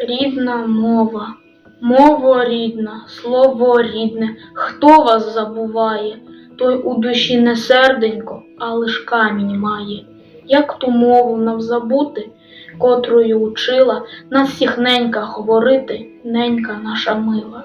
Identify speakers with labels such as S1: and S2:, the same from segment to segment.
S1: Рідна мова, мова рідна, слово рідне, хто вас забуває, той у душі не серденько, а лиш камінь має. Як ту мову нам забути, котрою учила нас всіх ненька говорити, ненька наша мила.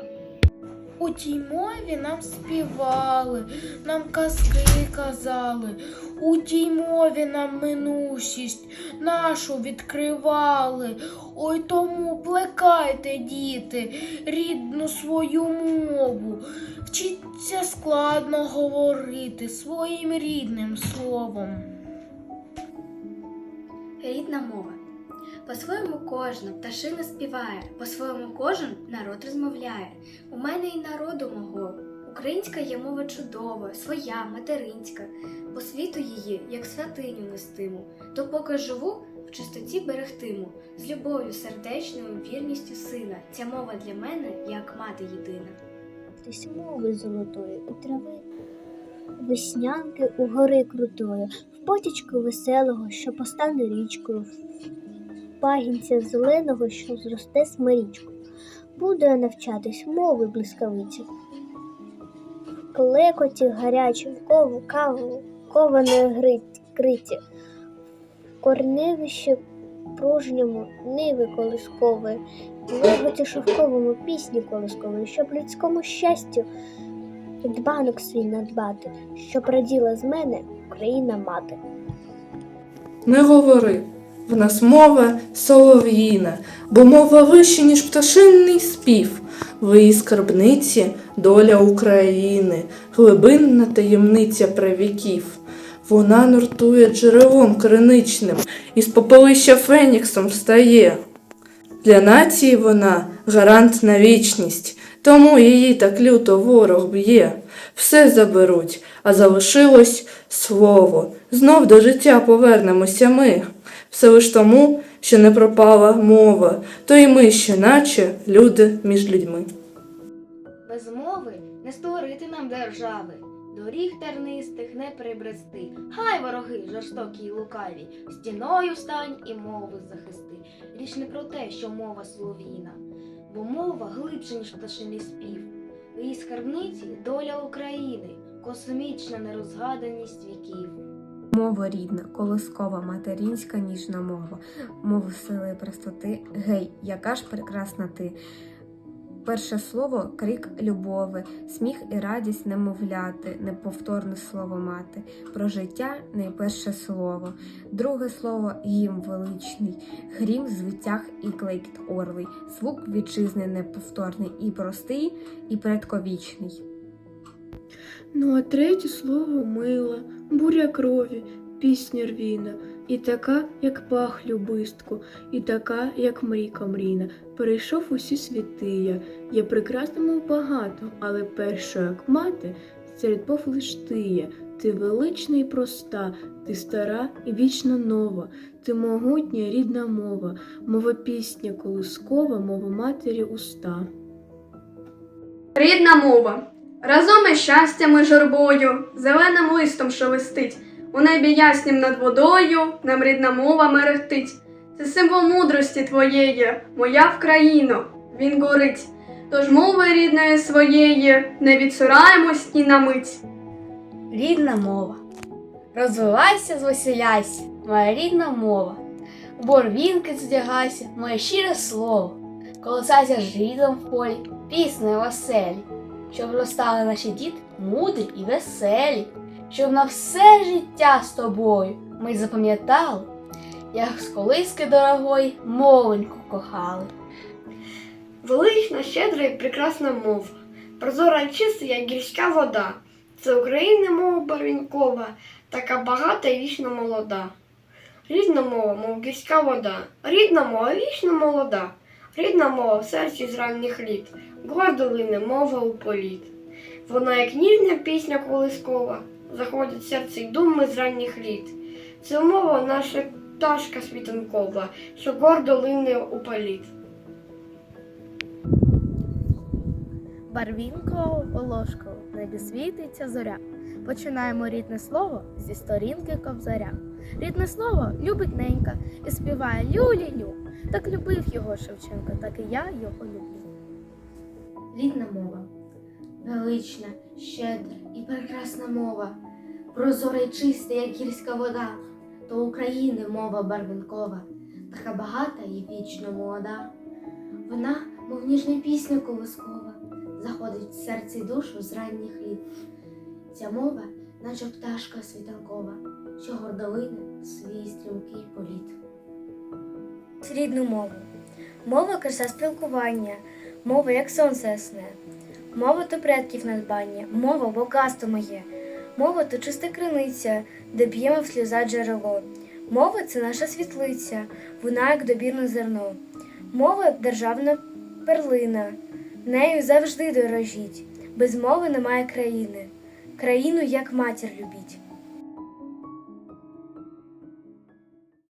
S2: У тій мові нам співали, нам казки казали, у тій мові нам минущість нашу відкривали. Ой тому плекайте, діти, рідну свою мову. Вчіться складно говорити своїм рідним словом.
S3: Рідна мова. По-своєму кожна пташина співає, по-своєму кожен народ розмовляє. У мене і народу мого. Українська є мова чудова, своя, материнська. По світу її, як святиню нестиму, то поки живу, в чистоті берегтиму, з любов'ю сердечною, вірністю сина. Ця мова для мене як мати єдина.
S4: Тись мови золотої у трави, веснянки у гори крутої, в потічку веселого, що постане річкою, пагінця зеленого, що зросте смирічку. Буду я навчатись мови блискавиці. В клекоті гарячі, в кову каву, кованої криці, в корневищі пружньому ниви колискової, в леготі шовковому пісні колискової, щоб людському щастю дбанок свій надбати, щоб раділа з мене Україна мати.
S5: Не говори, в нас мова солов'їна, бо мова вище, ніж пташинний спів. В її скарбниці доля України, глибинна таємниця правіків. Вона нуртує джерелом криничним, із попелища феніксом встає. Для нації вона гарант на вічність, тому її так люто ворог б'є. Все заберуть, а залишилось слово. Знов до життя повернемося ми. Все лиш тому, що не пропала мова, то й ми ще наче люди між людьми.
S6: Без мови не створити нам держави, доріг тернистих не прибрести. Хай вороги жорстокі й лукаві, стіною стань і мову захисти. Річ не про те, що мова солов'їна, бо мова глибше, ніж пташиний спів. В її скарбниці доля України, космічна нерозгаданість віків.
S7: Мова рідна, колискова, материнська ніжна мова, мова сили простоти, гей, яка ж прекрасна ти. Перше слово крик любови, сміх і радість немовляти, неповторне слово мати, про життя найперше слово, друге слово гімн величний, грім звитяг і клекіт орлий, звук вітчизни неповторний і простий, і предковічний.
S2: Ну а третє слово мила, буря крові, пісня рвіна, і така, як пах любистку, і така, як мріка мріна. Перейшов усі світи я, є прекрасна, мов багато, але першою, як мати, серед мов лиш ти є. Ти велична і проста, ти стара і вічно нова, ти могутня рідна мова, мова пісня колискова, мова матері уста.
S8: Рідна мова. Разом із щастям і журбою, зеленим листом шелестить, у небі яснім над водою нам рідна мова мерехтить. Це символ мудрості твоєї, моя Вкраїно, він горить. Тож мови рідної своєї не відсураємось ні на мить.
S9: Рідна мова. Розвивайся, звеселяйся, моя рідна мова. Борвінки здягайся, моє щире слово. Колосайся житлом в полі, піснею веселі, щоб зростали наші діти мудрі і веселі, щоб на все життя з тобою ми запам'ятали, як з колиски дорогої мовеньку кохали.
S10: Велична, щедра і прекрасна мова, прозора й чиста, як гірська вода. Це України мова барвінкова, така багата і вічно молода. Рідна мова, мов гірська вода, рідна мова вічно молода, рідна мова в серці з ранніх літ, гордо лине мова у політ. Вона, як ніжна пісня колискова, заходить в серце й думи з ранніх літ. Це мова наша пташка світанкова, що гордо лине у політ.
S2: Барвінково волошково, в небі світиться зоря.
S3: Починаємо рідне слово зі сторінки ковзаря. Рідне слово любить ненька і співає лю-лі-лю. Так любив його Шевченко, так і я його люблю.
S6: Рідна мова, велична, щедра і прекрасна мова, прозора й чиста, як гірська вода, то України мова барвинкова, така багата і вічно молода. Вона, мов ніжна пісня колискова, заходить в серце й душу з ранніх літ. Ця мова, наче пташка світанкова, що гордолине свій стрімкий політ.
S3: Рідну мову. Мова краса спілкування, мова як сонце ясне. Мова то предків надбання, мова багатство моє. Мова то чиста криниця, де б'ємо в сльоза джерело. Мова це наша світлиця, вона як добірне зерно. Мова державна перлина, нею завжди дорожіть. Без мови немає країни. Країну як матір любіть.